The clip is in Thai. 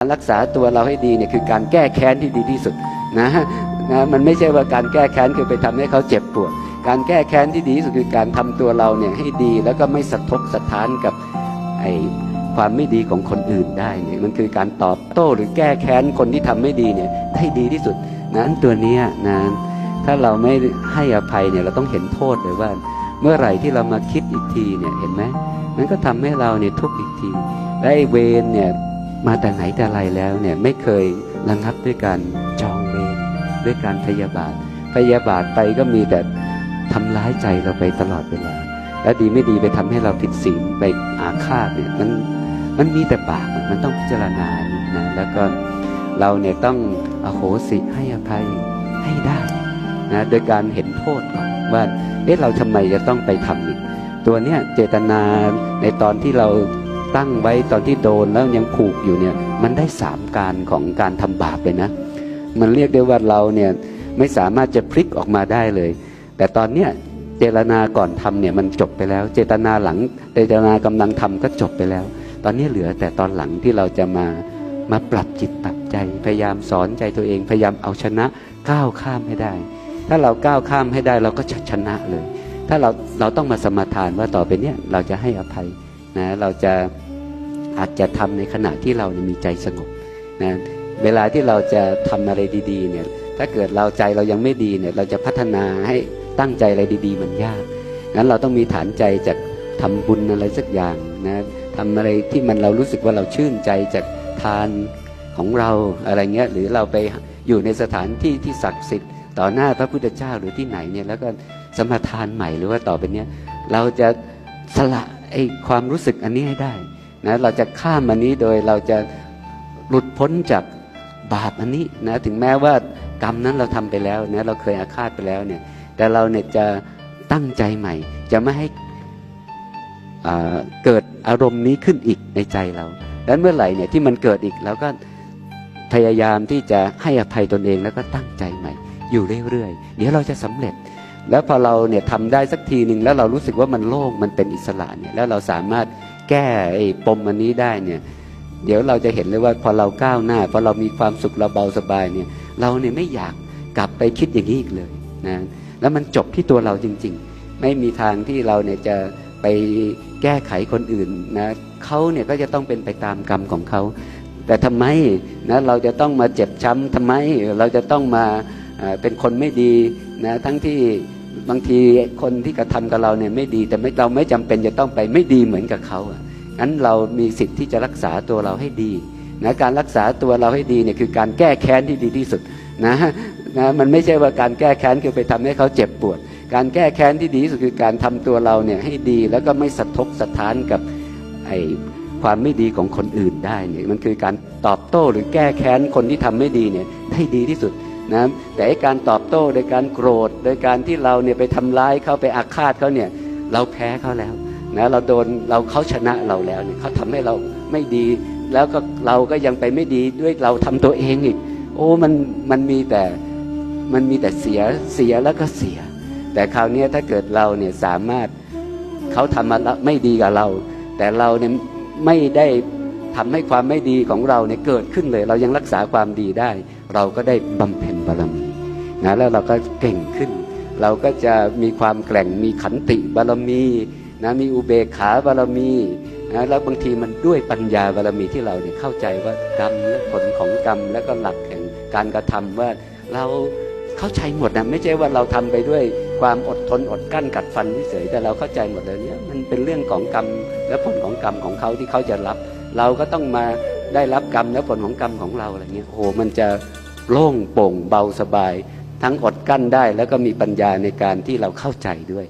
การรักษาตัวเราให้ดีเนี่ยคือการแก้แค้นที่ดีที่สุดนะนะมันไม่ใช่ว่าการแก้แค้นคือไปทำให้เขาเจ็บปวด การแก้แค้นที่ดีที่สุดคือการทำตัวเราเนี่ยให้ดีแล้วก็ไม่สะทกสะท้านกับไอความไม่ดีของคนอื่นได้เนี่ยมันคือการตอบโต้หรือแก้แค้นคนที่ทำไม่ดีเนี่ยได้ดีที่สุดนั้นตัวนี้นะถ้าเราไม่ให้อภัยเนี่ยเราต้องเห็นโทษเลยว่า เมื่อไหร่ที่เรามาคิดอีกทีเนี่ยเห็นไหมมันก็ทำให้เราเนี่ยทุกข์อีกทีและไอ้เวรเนี่ย มาแต่ไหนแต่ไรแล้วเนี่ยไม่เคยระงับด้วยการจองเวรด้วยการพยาบาท พยาบาทไปก็มีแต่ทำร้ายใจเราไปตลอดเวลา และดีไม่ดีไปทำให้เราผิดศีลไปอาฆาตเนี่ยมันมันมีแต่บาปมันต้องพิจารณานะแล้วก็เราเนี่ยต้องอโหสิให้อภัยให้ได้นะโดยการเห็นโทษก่อนว่าเอ๊ะเราทำไมจะต้องไปทำอีกตัวเนี้ยเจตนาในตอนที่เรา ตั้งไว้ตอนที่โดนแล้วยังผูกอยู่เนี่ยมันได้สามการของการทำบาปเลยนะ มันเรียกได้ว่าเราเนี่ยไม่สามารถจะพลิกออกมาได้เลย แต่ตอนเนี้ยเจตนาก่อนทำเนี่ยมันจบไปแล้ว เจตนาหลังเจตนากำลังทำก็จบไปแล้ว ตอนนี้เหลือแต่ตอนหลังที่เราจะมามาปรับจิตปรับใจ พยายามสอนใจตัวเอง พยายามเอาชนะก้าวข้ามให้ได้ ถ้าเราก้าวข้ามให้ได้เราก็จะชนะเลย ถ้าเราเราต้องมาสมาทานว่าต่อไปเนี้ยเราจะให้อภัย นะเราจะอาจจะทำในขณะที่เรามีใจสงบนะเวลาที่เราจะทำอะไรดีๆเนี่ยถ้าเกิดเราใจเรายังไม่ดีเนี่ยเราจะพัฒนาให้ตั้งใจอะไรดี ๆ มันยากงั้นเราต้องมีฐานใจจากทำบุญอะไรสักอย่างนะทำอะไรที่มันเรารู้สึกว่าเราชื่นใจจากทานของเราอะไรเงี้ยหรือเราไปอยู่ในสถานที่ที่ศักดิ์สิทธิ์ต่อหน้าพระพุทธเจ้าหรือที่ไหนเนี่ยแล้วก็สมทานใหม่หรือว่าต่อไปเนี้ยเราจะสละ อ้ความรู้สึกอันนี้ให้ได้นะเราจะข้ามอันนี้โดยเราจะหลุดพ้นจากบาปอันนี้นะถึงแม้ว่ากรรมนั้นเราทำไปแล้วนะเราเคยอาฆาตไปแล้วเนี่ยแต่เราเนี่ยจะตั้งใจใหม่ จะไม่ให้อ่าเกิดอารมณ์นี้ขึ้นอีกในใจเราดังนั้นเมื่อไหร่เนี่ยที่มันเกิดอีกเราก็พยายามที่จะให้อภัยตนเองแล้วก็ตั้งใจใหม่ อยู่เรื่อยๆ เดี๋ยวเราจะสำเร็จ แล้วพอเราเนี่ยทำได้สักทีหนึ่งแล้วเรารู้สึกว่ามันโล่งมันเป็นอิสระเนี่ยแล้วเราสามารถแก้ไอ้ปมอันนี้ได้เนี่ยเดี๋ยวเราจะเห็นเลยว่าพอเราก้าวหน้าพอเรามีความสุขเราเบาสบายเนี่ยเราเนี่ยไม่อยากกลับไปคิดอย่างนี้อีกเลยนะแล้วมันจบที่ตัวเราจริง ๆ ไม่มีทางที่เราเนี่ยจะไปแก้ไขคนอื่นนะเขาเนี่ยก็จะต้องเป็นไปตามกรรมของเขา แต่ทำไมนะเราจะต้องมาเจ็บช้ำทำไม เราจะต้องมาเป็นคนไม่ดีนะทั้งที่ บางทีคนที่กระทำกับเราเนี่ยไม่ดี แต่เราไม่จำเป็นจะต้องไปไม่ดีเหมือนกับเขาอะงั้นเรามีสิทธิ์ที่จะรักษาตัวเราให้ดีนะการรักษาตัวเราให้ดีเนี่ยคือการแก้แค้นที่ดีที่สุดนะนะมันไม่ใช่ว่าการแก้แค้นคือไปทำให้เขาเจ็บปวด การแก้แค้นที่ดีที่สุดคือการทำตัวเราเนี่ยให้ดีแล้วก็ไม่สะทกสะท้านกับไอความไม่ดีของคนอื่นได้เนี่ยมันคือการตอบโต้หรือแก้แค้นคนที่ทำไม่ดีเนี่ยได้ดีที่สุด นะแต่การตอบโต้โดยการโกรธ โดยการที่เราเนี่ยไปทำร้ายเขาไปอาฆาตเขาเนี่ยเราแพ้เขาแล้วนะเราโดนเราเขาชนะเราแล้วเนี่ยเขาทำให้เราไม่ดี แล้วก็เราก็ยังไปไม่ดีด้วยเราทำตัวเองอีก โอ้มันมันมีแต่มันมีแต่เสียเสียแล้วก็เสีย แต่คราวนี้ถ้าเกิดเราเนี่ยสามารถเขาทำมาไม่ดีกับเรา แต่เราเนี่ยไม่ได้ ทำให้ความไม่ดีของเราเนี่ยเกิดขึ้นเลย เรายังรักษาความดีได้ เราก็ได้บำเพ็ญบารมีนะแล้วเราก็เก่งขึ้น เราก็จะมีความแกร่งมีขันติบารมีนะมีอุเบกขาบารมีนะแล้วบางทีมันด้วยปัญญาบารมีที่เราเนี่ยเข้าใจว่ากรรมและผลของกรรมและก็หลักแห่งการกระทำว่าเราเข้าใจหมดนะไม่ใช่ว่าเราทำไปด้วยความอดทนอดกั้นกัดฟันเฉยแต่เราเข้าใจหมดเลยเนี่ยมันเป็นเรื่องของกรรมและผลของกรรมของเขาที่เขาจะรับ เราก็ต้องมาได้รับกรรมและผลของกรรมของเราอะไรเงี้ยโอ้โหมันจะโล่งโปร่งเบาสบาย ทั้งอดกั้นได้แล้วก็มีปัญญาในการที่เราเข้าใจด้วย